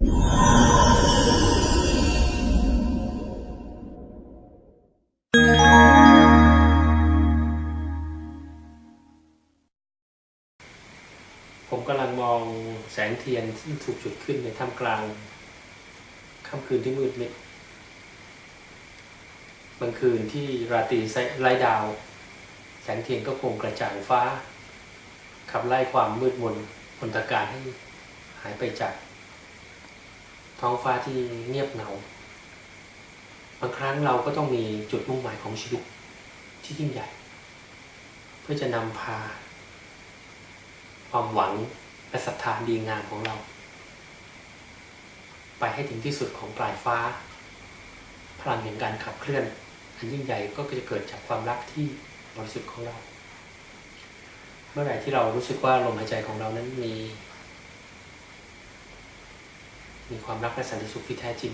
ผมกำลังมองแสงเทียนที่ถูกจุดขึ้นในท่ามกลางค่ำคืนที่มืดมิดบางคืนที่ราตรีไร้ดาว แสงเทียนก็คงกระจ่างฟ้า ขับไล่ความมืดมนมนตการให้หายไปจาก ท้องฟ้าที่เงียบเหงา บางครั้งเราก็ต้องมีจุดมุ่งหมายของชีวิตที่ยิ่งใหญ่ เพื่อจะนำพา ความหวังและศรัทธาดีงามของเรา ไปให้ถึงที่สุดของปลายฟ้า พลังแห่งการขับเคลื่อน อันยิ่งใหญ่ก็จะเกิดจากความรักที่บริสุทธิ์ของเรา เมื่อไหร่ที่เรารู้สึกว่าลมหายใจของเรานั้นมี มีความรักและสันติสุขที่แท้จริง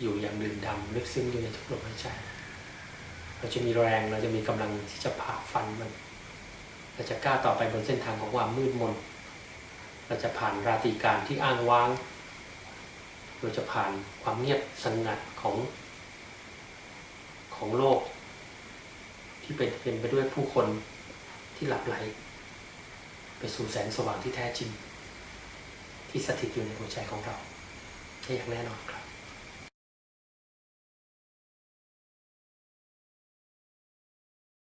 อยู่อย่างดื่มดำลึกซึ้งอยู่ในทุกลมหายใจเราจะมีแรงเราจะมีกำลังที่จะผ่าฟันมันเราจะกล้าต่อไปบนเส้นทางของความมืดมน เราจะผ่านราตรีการที่อ้างว้าง เราจะผ่านความเงียบสงัดของของโลก ที่เป็นเป็นไปด้วยผู้คนที่หลับไหล ไปสู่แสงสว่างที่แท้จริง ที่สถิตอยู่ในหัวใจของเราได้อย่างแน่นอนครับ